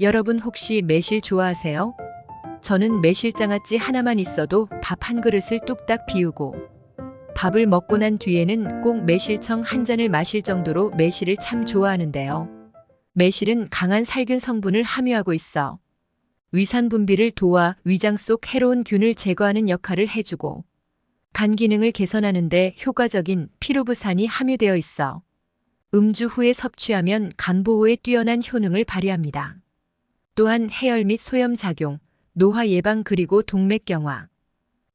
여러분 혹시 매실 좋아하세요? 저는 매실장아찌 하나만 있어도 밥 한 그릇을 뚝딱 비우고 밥을 먹고 난 뒤에는 꼭 매실청 한 잔을 마실 정도로 매실을 참 좋아하는데요. 매실은 강한 살균 성분을 함유하고 있어 위산 분비를 도와 위장 속 해로운 균을 제거하는 역할을 해주고 간 기능을 개선하는데 효과적인 피로부산이 함유되어 있어 음주 후에 섭취하면 간 보호에 뛰어난 효능을 발휘합니다. 또한 해열 및 소염 작용, 노화 예방 그리고 동맥경화,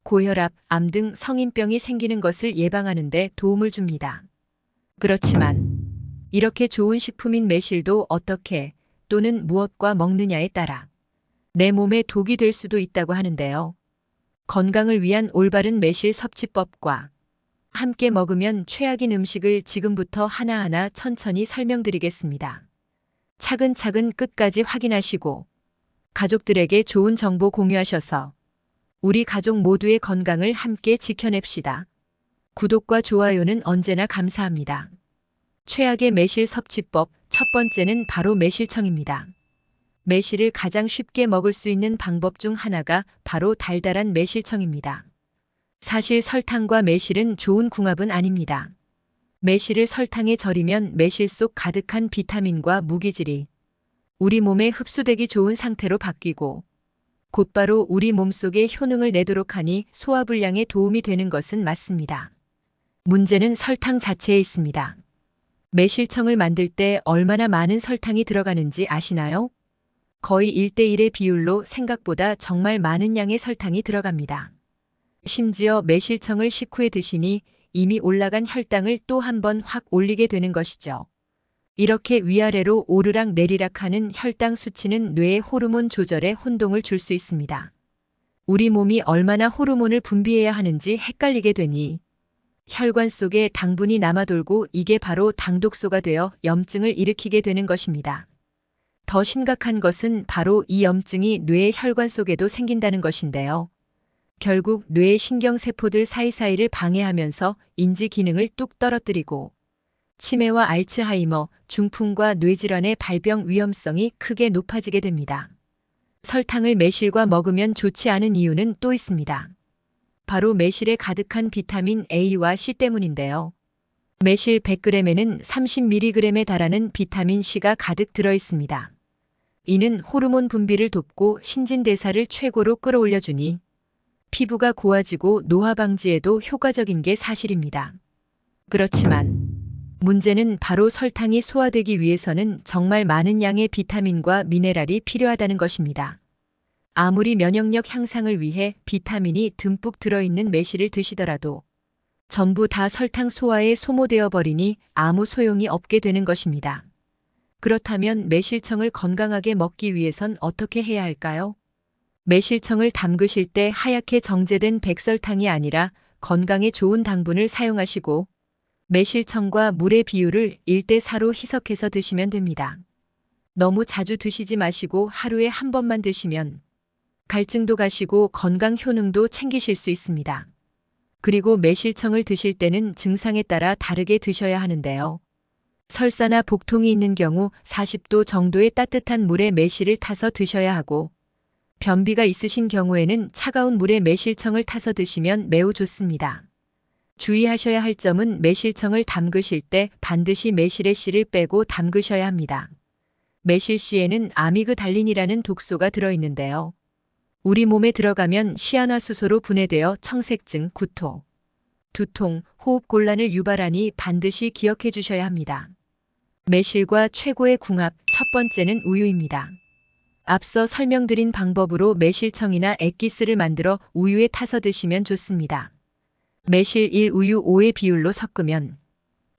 고혈압, 암 등 성인병이 생기는 것을 예방하는 데 도움을 줍니다. 그렇지만 이렇게 좋은 식품인 매실도 어떻게 또는 무엇과 먹느냐에 따라 내 몸에 독이 될 수도 있다고 하는데요. 건강을 위한 올바른 매실 섭취법과 함께 먹으면 최악인 음식을 지금부터 하나하나 천천히 설명드리겠습니다. 차근차근 끝까지 확인하시고 가족들에게 좋은 정보 공유하셔서 우리 가족 모두의 건강을 함께 지켜냅시다. 구독과 좋아요는 언제나 감사합니다. 최악의 매실 섭취법 첫 번째는 바로 매실청입니다. 매실을 가장 쉽게 먹을 수 있는 방법 중 하나가 바로 달달한 매실청입니다. 사실 설탕과 매실은 좋은 궁합은 아닙니다. 매실을 설탕에 절이면 매실 속 가득한 비타민과 무기질이 우리 몸에 흡수되기 좋은 상태로 바뀌고 곧바로 우리 몸속에 효능을 내도록 하니 소화불량에 도움이 되는 것은 맞습니다. 문제는 설탕 자체에 있습니다. 매실청을 만들 때 얼마나 많은 설탕이 들어가는지 아시나요? 거의 1대1의 비율로 생각보다 정말 많은 양의 설탕이 들어갑니다. 심지어 매실청을 식후에 드시니 이미 올라간 혈당을 또 한 번 확 올리게 되는 것이죠. 이렇게 위아래로 오르락 내리락 하는 혈당 수치는 뇌의 호르몬 조절에 혼동을 줄 수 있습니다. 우리 몸이 얼마나 호르몬을 분비해야 하는지 헷갈리게 되니 혈관 속에 당분이 남아돌고 이게 바로 당독소가 되어 염증을 일으키게 되는 것입니다. 더 심각한 것은 바로 이 염증이 뇌의 혈관 속에도 생긴다는 것인데요. 결국 뇌의 신경세포들 사이사이를 방해하면서 인지 기능을 뚝 떨어뜨리고 치매와 알츠하이머, 중풍과 뇌질환의 발병 위험성이 크게 높아지게 됩니다. 설탕을 매실과 먹으면 좋지 않은 이유는 또 있습니다. 바로 매실에 가득한 비타민 A와 C 때문인데요. 매실 100g에는 30mg에 달하는 비타민 C가 가득 들어 있습니다. 이는 호르몬 분비를 돕고 신진대사를 최고로 끌어올려주니 피부가 고와지고 노화 방지에도 효과적인 게 사실입니다. 그렇지만 문제는 바로 설탕이 소화되기 위해서는 정말 많은 양의 비타민과 미네랄이 필요하다는 것입니다. 아무리 면역력 향상을 위해 비타민이 듬뿍 들어있는 매실을 드시더라도 전부 다 설탕 소화에 소모되어 버리니 아무 소용이 없게 되는 것입니다. 그렇다면 매실청을 건강하게 먹기 위해선 어떻게 해야 할까요? 매실청을 담그실 때 하얗게 정제된 백설탕이 아니라 건강에 좋은 당분을 사용하시고 매실청과 물의 비율을 1대4로 희석해서 드시면 됩니다. 너무 자주 드시지 마시고 하루에 한 번만 드시면 갈증도 가시고 건강 효능도 챙기실 수 있습니다. 그리고 매실청을 드실 때는 증상에 따라 다르게 드셔야 하는데요. 설사나 복통이 있는 경우 40도 정도의 따뜻한 물에 매실을 타서 드셔야 하고 변비가 있으신 경우에는 차가운 물에 매실청을 타서 드시면 매우 좋습니다. 주의하셔야 할 점은 매실청을 담그실 때 반드시 매실의 씨를 빼고 담그셔야 합니다. 매실 씨에는 아미그달린이라는 독소가 들어있는데요. 우리 몸에 들어가면 시아나수소로 분해되어 청색증, 구토, 두통, 호흡 곤란을 유발하니 반드시 기억해 주셔야 합니다. 매실과 최고의 궁합 첫 번째는 우유입니다. 앞서 설명드린 방법으로 매실청이나 액기스를 만들어 우유에 타서 드시면 좋습니다. 매실 1 우유 5의 비율로 섞으면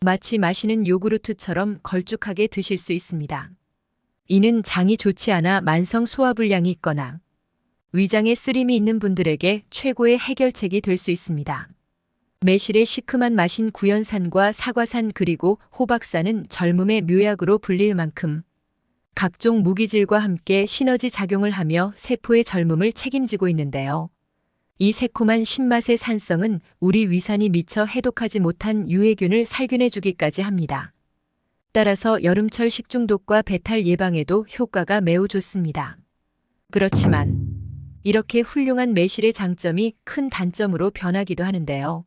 마치 마시는 요구르트처럼 걸쭉하게 드실 수 있습니다. 이는 장이 좋지 않아 만성 소화불량이 있거나 위장에 쓰림이 있는 분들에게 최고의 해결책이 될 수 있습니다. 매실의 시큼한 맛인 구연산과 사과산 그리고 호박산은 젊음의 묘약으로 불릴 만큼 각종 무기질과 함께 시너지 작용을 하며 세포의 젊음을 책임지고 있는데요. 이 새콤한 신맛의 산성은 우리 위산이 미처 해독하지 못한 유해균을 살균해 주기까지 합니다. 따라서 여름철 식중독과 배탈 예방에도 효과가 매우 좋습니다. 그렇지만 이렇게 훌륭한 매실의 장점이 큰 단점으로 변하기도 하는데요.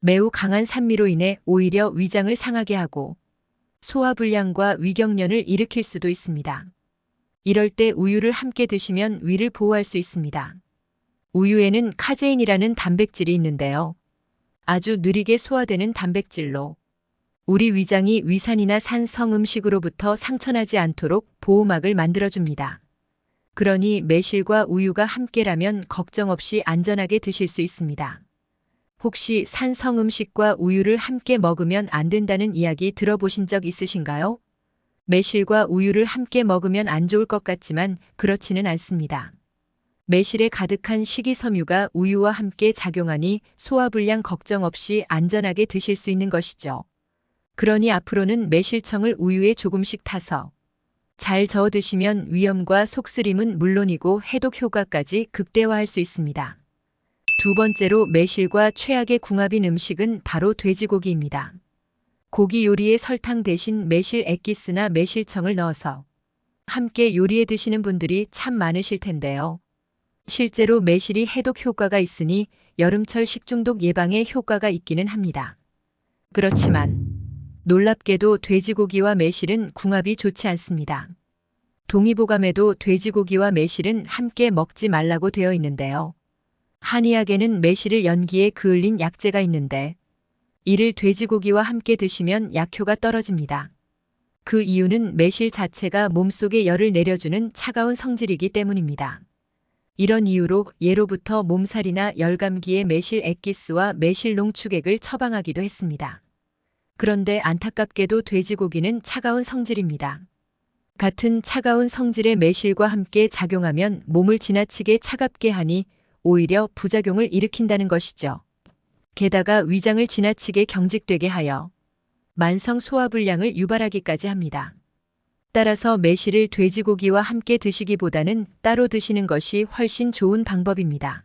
매우 강한 산미로 인해 오히려 위장을 상하게 하고 소화불량과 위경련을 일으킬 수도 있습니다. 이럴 때 우유를 함께 드시면 위를 보호할 수 있습니다. 우유에는 카제인이라는 단백질이 있는데요. 아주 느리게 소화되는 단백질로 우리 위장이 위산이나 산성 음식으로부터 상처나지 않도록 보호막을 만들어줍니다. 그러니 매실과 우유가 함께라면 걱정 없이 안전하게 드실 수 있습니다. 혹시 산성 음식과 우유를 함께 먹으면 안 된다는 이야기 들어보신 적 있으신가요? 매실과 우유를 함께 먹으면 안 좋을 것 같지만 그렇지는 않습니다. 매실에 가득한 식이섬유가 우유와 함께 작용하니 소화불량 걱정 없이 안전하게 드실 수 있는 것이죠. 그러니 앞으로는 매실청을 우유에 조금씩 타서 잘 저어 드시면 위염과 속쓰림은 물론이고 해독 효과까지 극대화할 수 있습니다. 두 번째로 매실과 최악의 궁합인 음식은 바로 돼지고기입니다. 고기 요리에 설탕 대신 매실 액기스나 매실청을 넣어서 함께 요리해 드시는 분들이 참 많으실 텐데요. 실제로 매실이 해독 효과가 있으니 여름철 식중독 예방에 효과가 있기는 합니다. 그렇지만 놀랍게도 돼지고기와 매실은 궁합이 좋지 않습니다. 동의보감에도 돼지고기와 매실은 함께 먹지 말라고 되어 있는데요. 한의학에는 매실을 연기에 그을린 약재가 있는데 이를 돼지고기와 함께 드시면 약효가 떨어집니다. 그 이유는 매실 자체가 몸속에 열을 내려주는 차가운 성질이기 때문입니다. 이런 이유로 예로부터 몸살이나 열감기에 매실 액기스와 매실 농축액을 처방하기도 했습니다. 그런데 안타깝게도 돼지고기는 차가운 성질입니다. 같은 차가운 성질의 매실과 함께 작용하면 몸을 지나치게 차갑게 하니 오히려 부작용을 일으킨다는 것이죠. 게다가 위장을 지나치게 경직되게 하여 만성 소화불량을 유발하기까지 합니다. 따라서 매실을 돼지고기와 함께 드시기보다는 따로 드시는 것이 훨씬 좋은 방법입니다.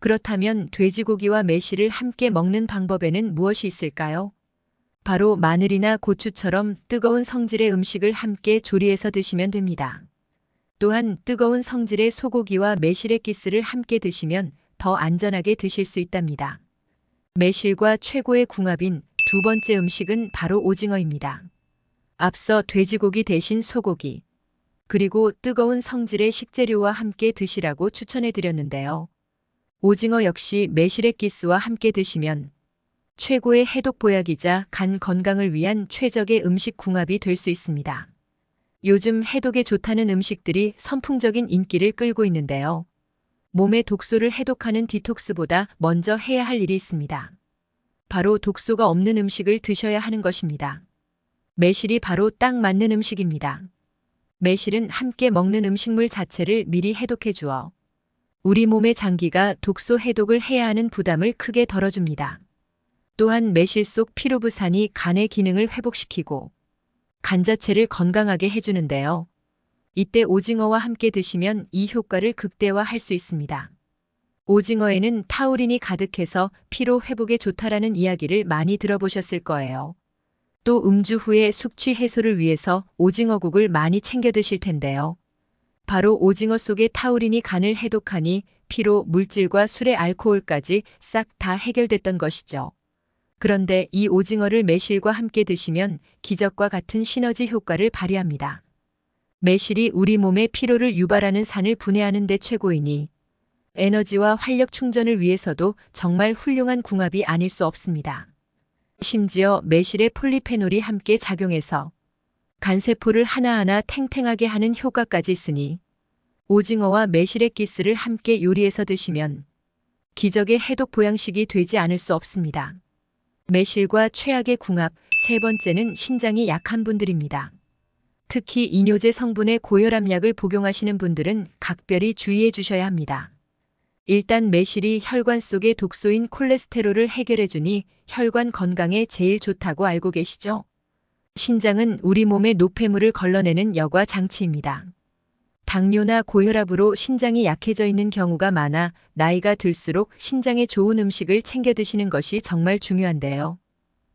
그렇다면 돼지고기와 매실을 함께 먹는 방법에는 무엇이 있을까요? 바로 마늘이나 고추처럼 뜨거운 성질의 음식을 함께 조리해서 드시면 됩니다. 또한 뜨거운 성질의 소고기와 매실의 기스를 함께 드시면 더 안전하게 드실 수 있답니다. 매실과 최고의 궁합인 두 번째 음식은 바로 오징어입니다. 앞서 돼지고기 대신 소고기, 그리고 뜨거운 성질의 식재료와 함께 드시라고 추천해 드렸는데요. 오징어 역시 매실의 기스와 함께 드시면 최고의 해독 보약이자 간 건강을 위한 최적의 음식 궁합이 될 수 있습니다. 요즘 해독에 좋다는 음식들이 선풍적인 인기를 끌고 있는데요. 몸의 독소를 해독하는 디톡스보다 먼저 해야 할 일이 있습니다. 바로 독소가 없는 음식을 드셔야 하는 것입니다. 매실이 바로 딱 맞는 음식입니다. 매실은 함께 먹는 음식물 자체를 미리 해독해 주어 우리 몸의 장기가 독소 해독을 해야 하는 부담을 크게 덜어줍니다. 또한 매실 속 피로부산이 간의 기능을 회복시키고 간 자체를 건강하게 해주는데요. 이때 오징어와 함께 드시면 이 효과를 극대화할 수 있습니다. 오징어에는 타우린이 가득해서 피로 회복에 좋다라는 이야기를 많이 들어보셨을 거예요. 또 음주 후에 숙취 해소를 위해서 오징어국을 많이 챙겨 드실 텐데요. 바로 오징어 속의 타우린이 간을 해독하니 피로, 물질과 술의 알코올까지 싹 다 해결됐던 것이죠. 그런데 이 오징어를 매실과 함께 드시면 기적과 같은 시너지 효과를 발휘합니다. 매실이 우리 몸의 피로를 유발하는 산을 분해하는 데 최고이니 에너지와 활력 충전을 위해서도 정말 훌륭한 궁합이 아닐 수 없습니다. 심지어 매실의 폴리페놀이 함께 작용해서 간세포를 하나하나 탱탱하게 하는 효과까지 있으니 오징어와 매실의 기스를 함께 요리해서 드시면 기적의 해독 보양식이 되지 않을 수 없습니다. 매실과 최악의 궁합, 세 번째는 신장이 약한 분들입니다. 특히 이뇨제 성분의 고혈압 약을 복용하시는 분들은 각별히 주의해 주셔야 합니다. 일단 매실이 혈관 속의 독소인 콜레스테롤을 해결해 주니 혈관 건강에 제일 좋다고 알고 계시죠? 신장은 우리 몸의 노폐물을 걸러내는 여과 장치입니다. 당뇨나 고혈압으로 신장이 약해져 있는 경우가 많아 나이가 들수록 신장에 좋은 음식을 챙겨 드시는 것이 정말 중요한데요.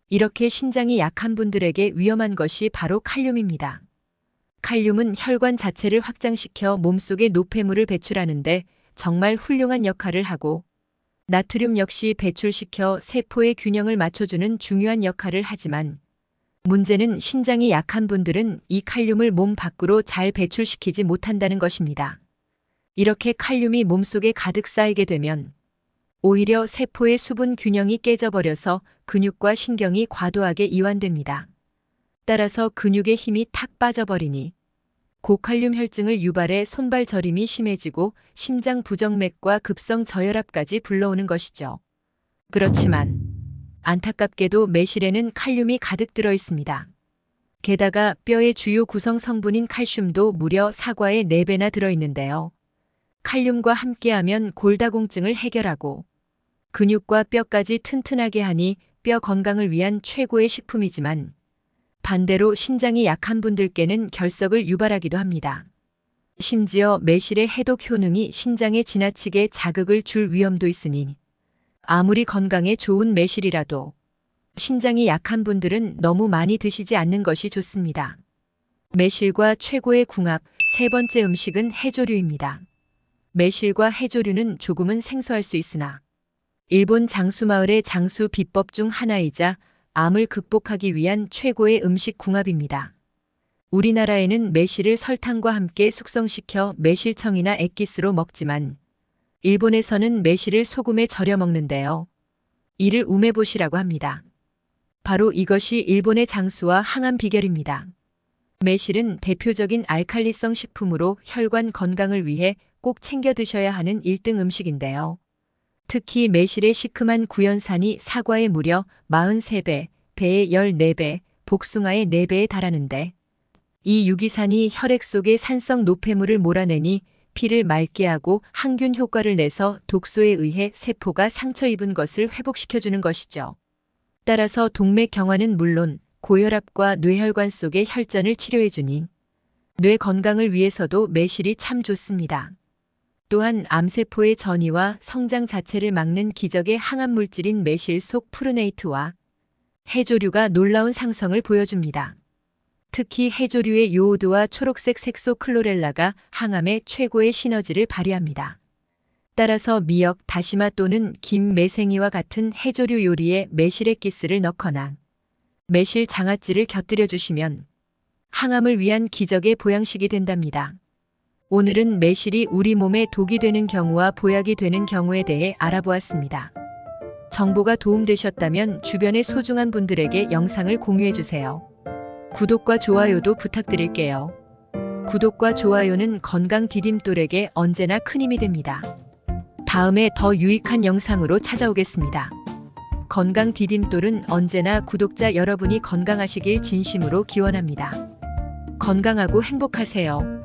이렇게 신장이 약한 분들에게 위험한 것이 바로 칼륨입니다. 칼륨은 혈관 자체를 확장시켜 몸속에 노폐물을 배출하는데 정말 훌륭한 역할을 하고 나트륨 역시 배출시켜 세포의 균형을 맞춰주는 중요한 역할을 하지만 문제는 신장이 약한 분들은 이 칼륨을 몸 밖으로 잘 배출시키지 못한다는 것입니다. 이렇게 칼륨이 몸속에 가득 쌓이게 되면 오히려 세포의 수분 균형이 깨져버려서 근육과 신경이 과도하게 이완됩니다. 따라서 근육의 힘이 탁 빠져버리니 고칼륨 혈증을 유발해 손발 저림이 심해지고 심장 부정맥과 급성 저혈압까지 불러오는 것이죠. 그렇지만 안타깝게도 매실에는 칼륨이 가득 들어 있습니다. 게다가 뼈의 주요 구성 성분인 칼슘도 무려 사과의 4배나 들어 있는데요. 칼륨과 함께하면 골다공증을 해결하고 근육과 뼈까지 튼튼하게 하니 뼈 건강을 위한 최고의 식품이지만 반대로 신장이 약한 분들께는 결석을 유발하기도 합니다. 심지어 매실의 해독 효능이 신장에 지나치게 자극을 줄 위험도 있으니 아무리 건강에 좋은 매실이라도 신장이 약한 분들은 너무 많이 드시지 않는 것이 좋습니다. 매실과 최고의 궁합 세 번째 음식은 해조류입니다. 매실과 해조류는 조금은 생소할 수 있으나 일본 장수마을의 장수 비법 중 하나이자 암을 극복하기 위한 최고의 음식 궁합입니다. 우리나라에는 매실을 설탕과 함께 숙성시켜 매실청이나 액기스로 먹지만 일본에서는 매실을 소금에 절여 먹는데요. 이를 우메보시라고 합니다. 바로 이것이 일본의 장수와 항암 비결입니다. 매실은 대표적인 알칼리성 식품으로 혈관 건강을 위해 꼭 챙겨 드셔야 하는 1등 음식인데요. 특히 매실의 시큼한 구연산이 사과의 무려 43배, 배의 14배, 복숭아의 4배에 달하는데 이 유기산이 혈액 속의 산성 노폐물을 몰아내니 피를 맑게 하고 항균 효과를 내서 독소에 의해 세포가 상처 입은 것을 회복시켜주는 것이죠. 따라서 동맥 경화는 물론 고혈압과 뇌혈관 속의 혈전을 치료해주니 뇌 건강을 위해서도 매실이 참 좋습니다. 또한 암세포의 전이와 성장 자체를 막는 기적의 항암 물질인 매실 속 푸르네이트와 해조류가 놀라운 상성을 보여줍니다. 특히 해조류의 요오드와 초록색 색소 클로렐라가 항암에 최고의 시너지를 발휘합니다. 따라서 미역, 다시마 또는 김, 매생이와 같은 해조류 요리에 매실의 기스를 넣거나 매실 장아찌를 곁들여 주시면 항암을 위한 기적의 보양식이 된답니다. 오늘은 매실이 우리 몸에 독이 되는 경우와 보약이 되는 경우에 대해 알아보았습니다. 정보가 도움되셨다면 주변의 소중한 분들에게 영상을 공유해 주세요. 구독과 좋아요도 부탁드릴게요. 구독과 좋아요는 건강 디딤돌에게 언제나 큰 힘이 됩니다. 다음에 더 유익한 영상으로 찾아오겠습니다. 건강 디딤돌은 언제나 구독자 여러분이 건강하시길 진심으로 기원합니다. 건강하고 행복하세요.